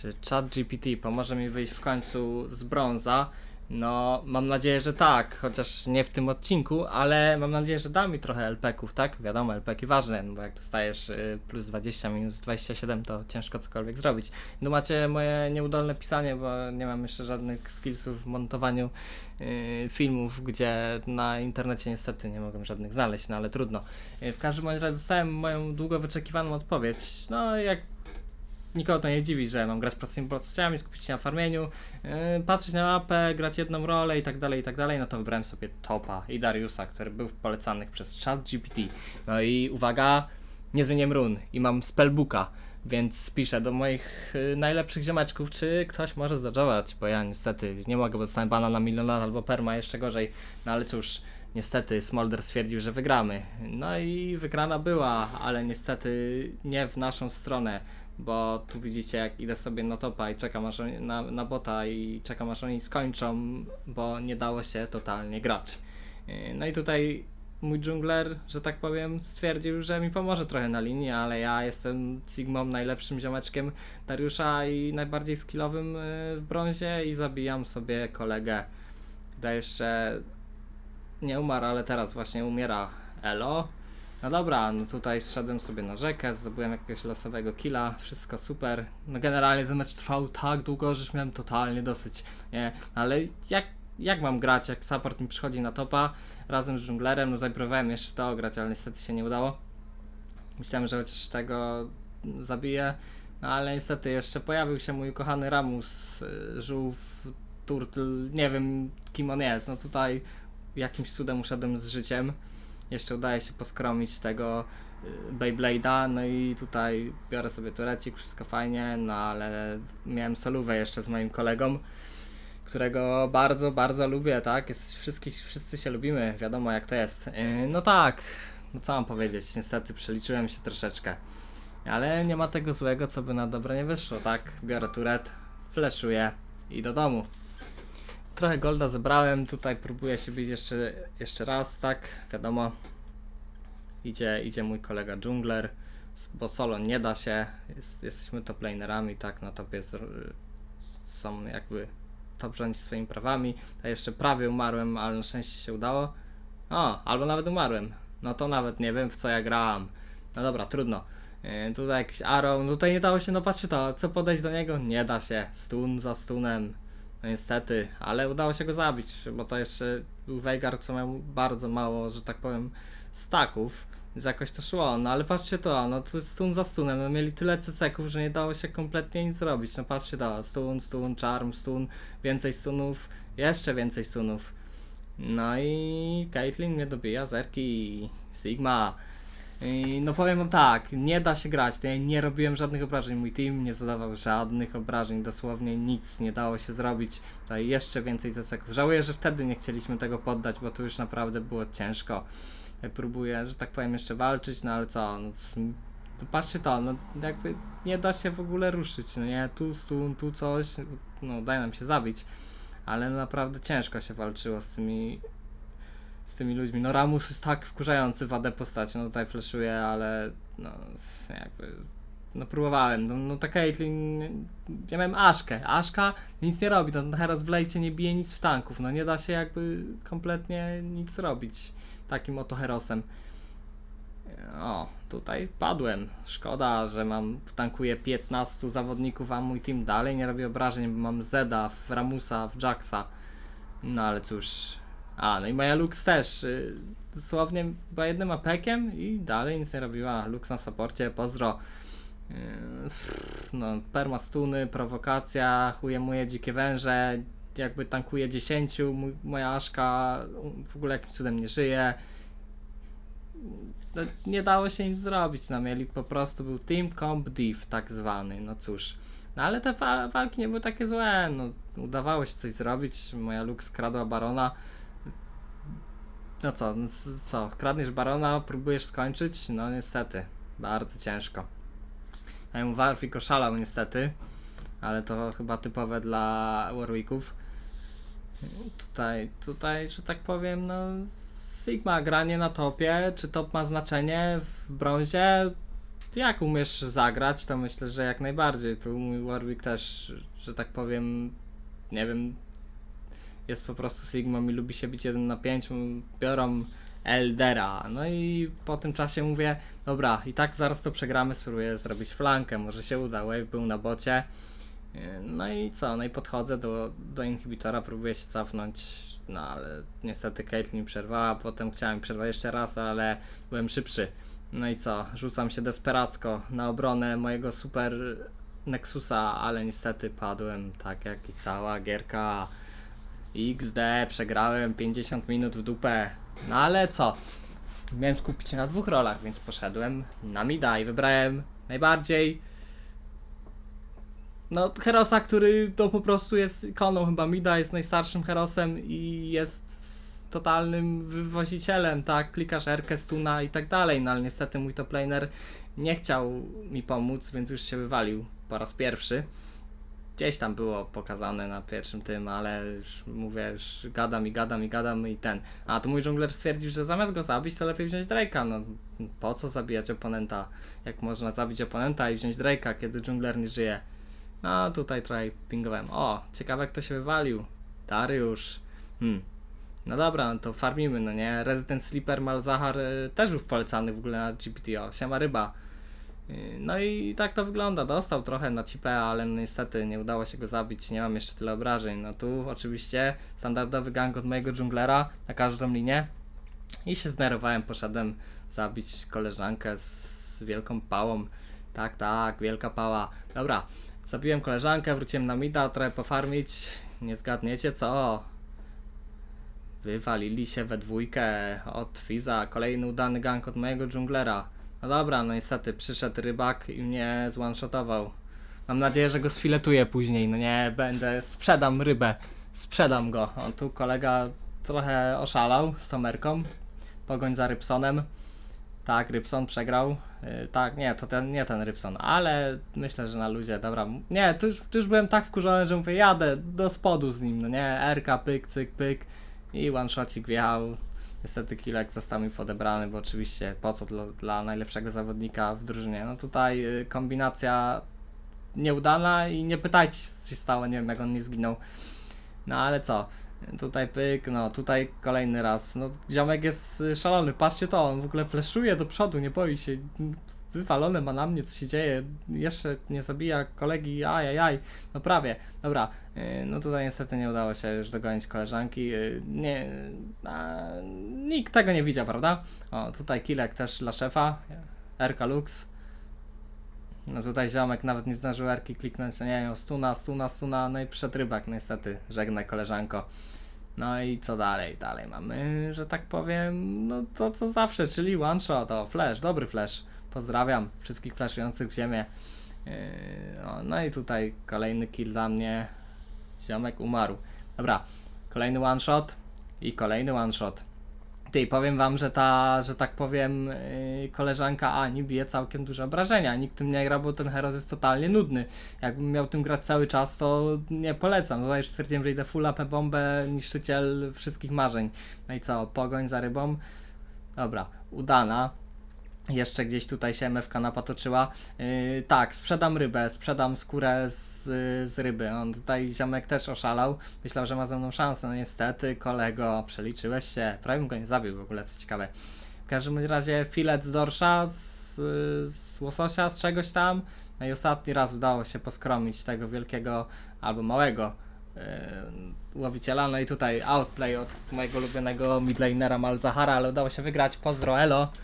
Czy ChatGPT pomoże mi wyjść w końcu z brąza? No, mam nadzieję, że tak, chociaż nie w tym odcinku, ale mam nadzieję, że da mi trochę LPK-ów, tak? Wiadomo, LPK ważne, no bo jak dostajesz y, plus 20 minus 27, to ciężko cokolwiek zrobić. No macie moje nieudolne pisanie, bo nie mam jeszcze żadnych skillsów w montowaniu y, filmów, gdzie na internecie niestety nie mogłem żadnych znaleźć, no ale trudno. Y, w każdym razie dostałem moją długo wyczekiwaną odpowiedź. No, jak nikogo to nie dziwi, że mam grać prostymi procesami, skupić się na farmieniu, yy, patrzeć na mapę, grać jedną rolę i tak dalej, i tak dalej, no to wybrałem sobie Topa i Dariusa, który był polecanych przez ChatGPT. No i uwaga, nie zmieniłem run i mam spellbooka, więc piszę do moich yy, najlepszych ziomeczków, czy ktoś może zdodżować, bo ja niestety nie mogę, bo dostanę bana na milion lat albo perma, jeszcze gorzej, no ale cóż, niestety Smolder stwierdził, że wygramy. No i wygrana była, ale niestety nie w naszą stronę bo tu widzicie jak idę sobie na topa i czekam aż oni, na, na bota i czekam aż oni skończą, bo nie dało się totalnie grać. Yy, No i tutaj mój dżungler, że tak powiem, stwierdził, że mi pomoże trochę na linii, ale ja jestem Sigmą, najlepszym ziomeczkiem Dariusza i najbardziej skillowym yy, w brązie i zabijam sobie kolegę. Tutaj jeszcze nie umarł, ale teraz właśnie umiera Elo. No dobra, no tutaj zszedłem sobie na rzekę, zdobyłem jakiegoś losowego killa, wszystko super. No generalnie ten mecz trwał tak długo, że już miałem totalnie dosyć, nie? Ale jak, jak mam grać, jak support mi przychodzi na topa razem z dżunglerem, no tutaj próbowałem jeszcze to grać, ale niestety się nie udało. Myślałem, że chociaż tego zabiję, no ale niestety jeszcze pojawił się mój kochany Ramus, y, żółw, turtle, nie wiem kim on jest, no tutaj jakimś cudem uszedłem z życiem. Jeszcze udaje się poskromić tego y, Beyblade'a, no i tutaj biorę sobie turecik, wszystko fajnie, no ale miałem solówę jeszcze z moim kolegą, którego bardzo, bardzo lubię, tak? Jest, wszystkich, wszyscy się lubimy, wiadomo jak to jest. Yy, no tak, no co mam powiedzieć, niestety przeliczyłem się troszeczkę. Ale nie ma tego złego, co by na dobre nie wyszło, tak? Biorę turet, fleszuję i do domu. Trochę golda zebrałem, tutaj próbuję się bić jeszcze, jeszcze raz, tak? Wiadomo. Idzie, idzie mój kolega jungler, bo solo nie da się, jest, jesteśmy top lanerami, tak? Na topie z, są jakby top swoimi prawami. Ja jeszcze prawie umarłem, ale na szczęście się udało. O, albo nawet umarłem. No to nawet nie wiem w co ja grałem. No dobra, trudno. Yy, tutaj jakiś arrow, no tutaj nie dało się, no patrzcie to, co podejść do niego? Nie da się, stun za stunem. No niestety, ale udało się go zabić, bo to jeszcze był Veigar, co miał bardzo mało, że tak powiem, staków, więc jakoś to szło, no ale patrzcie to, no to jest stun za stunem, no mieli tyle ceseków, że nie dało się kompletnie nic zrobić, no patrzcie to, stun, stun, charm, stun, więcej stunów, jeszcze więcej stunów. No i Caitlyn mnie dobija, zerki, Sigma. I no powiem wam tak, nie da się grać, ja nie robiłem żadnych obrażeń, mój team nie zadawał żadnych obrażeń, dosłownie nic nie dało się zrobić, tutaj jeszcze więcej ceseków. Żałuję, że wtedy nie chcieliśmy tego poddać, bo to już naprawdę było ciężko. Ja próbuję, że tak powiem, jeszcze walczyć, no ale co, no, to patrzcie to, no jakby nie da się w ogóle ruszyć, no nie, tu stun, tu coś, no daj nam się zabić, ale naprawdę ciężko się walczyło z tymi z tymi ludźmi. No Ramus jest tak wkurzający w AD postaci, no tutaj fleszuje, ale no jakby no próbowałem, no, no ta Caitlyn, ja miałem Aszkę, Aszka nic nie robi, no teraz w lejcie nie bije nic w tanków, no nie da się jakby kompletnie nic robić takim oto herosem. O, tutaj padłem. Szkoda, że mam, tankuję 15 zawodników, a mój team dalej nie robi obrażeń, bo mam Zeda, w Ramusa, w Jacksa. No ale cóż. A, no i moja Lux też. y, Dosłownie była jednym apekiem i dalej nic nie robiła. Lux na saporcie, pozdro. Yy, No, permastuny, prowokacja, chujemuje dzikie węże, jakby tankuje 10, mój, moja Aszka w ogóle jakimś cudem nie żyje. No, nie dało się nic zrobić, no mieli po prostu był Team Comp Div tak zwany, no cóż. No ale te wa- walki nie były takie złe, no udawało się coś zrobić, moja Lux kradła Barona. No co, no co, kradniesz Barona, próbujesz skończyć? No niestety, bardzo ciężko. Ja mu Warwick oszalał niestety, ale to chyba typowe dla Warwicków. Tutaj, tutaj, że tak powiem, no Sigma granie na topie, czy top ma znaczenie w brązie? jak umiesz zagrać, to myślę, że jak najbardziej. Tu mój Warwick też, że tak powiem, nie wiem, jest po prostu Sigmą i lubi się bić 1 na 5, biorą Eldera. No i po tym czasie mówię, dobra, i tak zaraz to przegramy, spróbuję zrobić flankę, może się uda. Wave był na bocie. Yy, No i co? No i podchodzę do, do inhibitora, próbuję się cofnąć, no ale niestety Caitlyn mi przerwała, potem chciałem przerwać jeszcze raz, ale byłem szybszy. No i co? Rzucam się desperacko na obronę mojego super Nexusa, ale niestety padłem, tak jak i cała gierka. XD, przegrałem 50 minut w dupę. No ale co? Miałem skupić się na dwóch rolach, więc poszedłem na mida i wybrałem najbardziej no, Herosa, który to po prostu jest ikoną chyba Mida, jest najstarszym Herosem i jest totalnym wywozicielem, tak? Klikasz Erkę, stuna i tak dalej, no ale niestety mój top laner nie chciał mi pomóc, więc już się wywalił po raz pierwszy. Gdzieś tam było pokazane na pierwszym tym, ale już mówię, już gadam i gadam i gadam i ten. A to mój dżungler stwierdził, że zamiast go zabić, to lepiej wziąć Drake'a. No po co zabijać oponenta? Jak można zabić oponenta i wziąć Drake'a, kiedy dżungler nie żyje? No tutaj trochę pingowałem. O, ciekawe kto się wywalił. Dariusz. Hmm. No dobra, no to farmimy, no nie? Resident Sleeper Malzahar y, też był polecany w ogóle na GPTO. Siema ryba. Y, No i tak to wygląda. Dostał trochę na cipę, ale no niestety nie udało się go zabić. Nie mam jeszcze tyle obrażeń. No tu oczywiście standardowy gang od mojego dżunglera na każdą linię. I się znerwowałem, poszedłem zabić koleżankę z wielką pałą. Tak, tak, wielka pała. Dobra, zabiłem koleżankę, wróciłem na mida, trochę pofarmić. Nie zgadniecie co? Wywalili się we dwójkę od Fiza. Kolejny udany gank od mojego dżunglera. No dobra, no niestety przyszedł rybak i mnie zwanshotował. Mam nadzieję, że go sfiletuję później. No nie, będę, sprzedam rybę. Sprzedam go. O, tu kolega trochę oszalał z Tomerką. Pogoń za Rybsonem. Tak, Rybson przegrał. Yy, tak, nie, to ten, nie ten Rybson, ale myślę, że na luzie, dobra. Nie, tu już, tu już byłem tak wkurzony, że mówię, jadę do spodu z nim, no nie, RK, pyk, cyk, pyk i one shotcik wjechał. Niestety Kilek został mi podebrany, bo oczywiście po co dla, dla najlepszego zawodnika w drużynie. No tutaj y, kombinacja nieudana i nie pytajcie co się stało, nie wiem jak on nie zginął. No ale co, tutaj pyk, no tutaj kolejny raz. No ziomek jest y, szalony, patrzcie to, on w ogóle fleszuje do przodu, nie boi się. Wywalone ma na mnie, co się dzieje. Jeszcze nie zabija kolegi, ajajaj. No prawie. Dobra, yy, no tutaj niestety nie udało się już dogonić koleżanki. Yy, Nie, a, nikt tego nie widział, prawda? O, tutaj kilek też dla szefa. RK Lux. No tutaj ziomek nawet nie zdążył Erki kliknąć, no nie wiem, stuna, stuna, stuna, no i przed rybak niestety, żegnaj koleżanko. No i co dalej? Dalej mamy, że tak powiem, no to co zawsze, czyli one shot, o flash, dobry flash. Pozdrawiam wszystkich flashujących w ziemię. No, no i tutaj kolejny kill dla mnie. Ziomek umarł. Dobra, kolejny one shot i kolejny one shot. Ty, powiem wam, że ta, że tak powiem, yy, koleżanka Ani bije całkiem duże obrażenia. Nikt tym nie gra, bo ten heros jest totalnie nudny. Jakbym miał tym grać cały czas, to nie polecam. Tutaj już stwierdziłem, że idę full AP bombę, niszczyciel wszystkich marzeń. No i co, pogoń za rybą? Dobra, udana. Jeszcze gdzieś tutaj się MFK napatoczyła. Yy, tak, sprzedam rybę, sprzedam skórę z, z ryby. On tutaj ziomek też oszalał. Myślał, że ma ze mną szansę. No niestety, kolego, przeliczyłeś się. Prawie bym go nie zabił w ogóle, co ciekawe. W każdym razie filet z dorsza, z, z łososia, z czegoś tam. No i ostatni raz udało się poskromić tego wielkiego albo małego yy, łowiciela. No i tutaj outplay od mojego ulubionego midlanera Malzahara, ale udało się wygrać. Pozdro, elo.